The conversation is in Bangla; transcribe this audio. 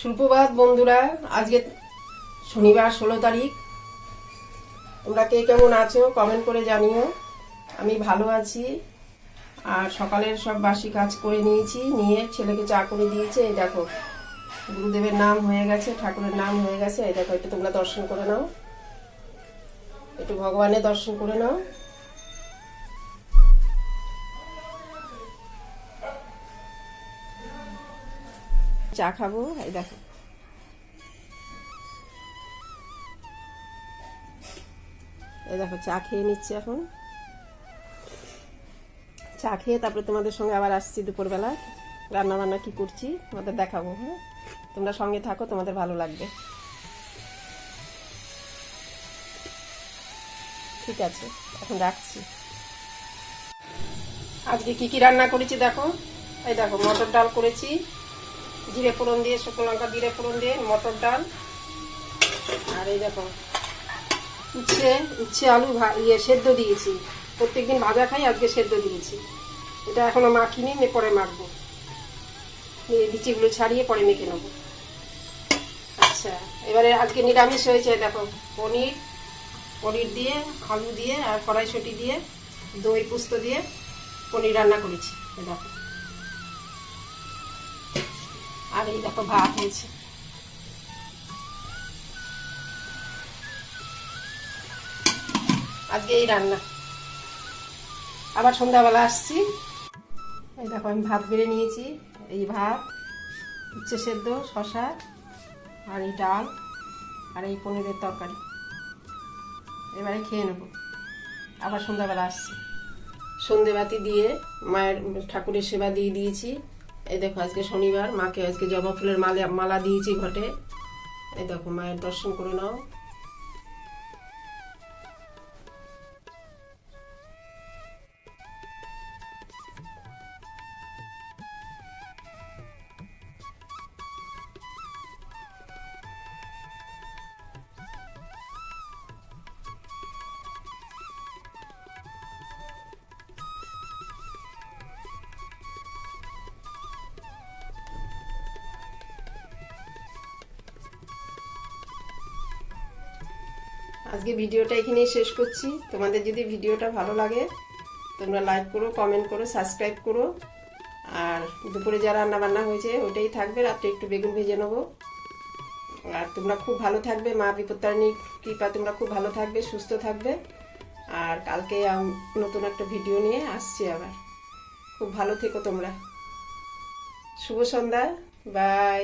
সুপ্রভাত, বন্ধুরা। আজকে শনিবার, ষোলো তারিখ। তোমরা কে কেমন আছো কমেন্ট করে জানিও। আমি ভালো আছি। আর সকালের সব বাসি কাজ করে নিয়েছি, নিয়ে ছেলেকে চা করে দিয়েছে। এই দেখো, গুরুদেবের নাম হয়ে গেছে, ঠাকুরের নাম হয়ে গেছে। এই দেখো, একটু তোমরা দর্শন করে নাও। একটু ভগবানের দর্শন করে নাও। চা খাব, এই দেখো। এই দেখো, চা খেয়ে নিচ্ছি এখন। চা খেয়ে তারপরে তোমাদের সঙ্গে আবার আসছি দুপুরবেলা। রান্না বান্না কি করছি, তোমাদের দেখাবো হ্যাঁ? তোমরা সঙ্গে থাকো, তোমাদের ভালো লাগবে। ঠিক আছে, এখন রাখছি। আজকে কি কি রান্না করেছি দেখো? এই দেখো, মটর ডাল করেছি জিরে ফোড়ন দিয়ে, শুকনো লঙ্কা, জিরে ফোড়ন দিয়ে, মটর ডাল। আর এই দেখো, উচ্ছে উচ্ছে আলু ইয়ে সেদ্ধ দিয়েছি। প্রত্যেকদিন ভাজা খাই, আজকে সেদ্ধ দিয়েছি। এটা এখনও মাখিনি পরে মাখবো। বিচিগুলো ছাড়িয়ে পরে মেখে নেব। আচ্ছা এবারে আজকে নিরামিষ হয়েছে, দেখো, পনির পনির দিয়ে, আলু দিয়ে, আর কড়াইশুঁটি দিয়ে, দই পুস্ত দিয়ে পনির রান্না করেছি দেখো। আর এই দেখো ভাত হয়েছে। আজকে এই রান্না। আবার সন্ধ্যাবেলা আসছি। এই দেখো আমি ভাত বেড়ে নিয়েছি। এই ভাত, উচ্ছে সেদ্ধ শশা আর এই ডাল আর এই পনিরের তরকারি। এবারে খেয়ে নেব। আবার সন্ধ্যাবেলা আসছি। সন্ধেবাতি দিয়ে মায়ের ঠাকুরের সেবা দিয়ে দিয়েছি। এই দেখো, আজকে শনিবার, মাকে আজকে জবা ফুলের মালা মালা দিয়েছি ঘটে। এই দেখো, মায়ের দর্শন করে নাও। আজকে ভিডিওটা এখানেই শেষ করছি। তোমাদের যদি ভিডিওটা ভালো লাগে, তোমরা লাইক করো কমেন্ট করো সাবস্ক্রাইব করো। আর দুপুরে যা রান্না বান্না হয়েছে ওটাই থাকবে। রাত্রে একটু বেগুন ভেজে নেব। আর তোমরা খুব ভালো থাকবে। মা বিপত্তারিণী কৃপা তোমরা খুব ভালো থাকবে, সুস্থ থাকবে। আর কালকে নতুন একটা ভিডিও নিয়ে আসছি আবার। খুব ভালো থেকো তোমরা। শুভ সন্ধ্যা। বাই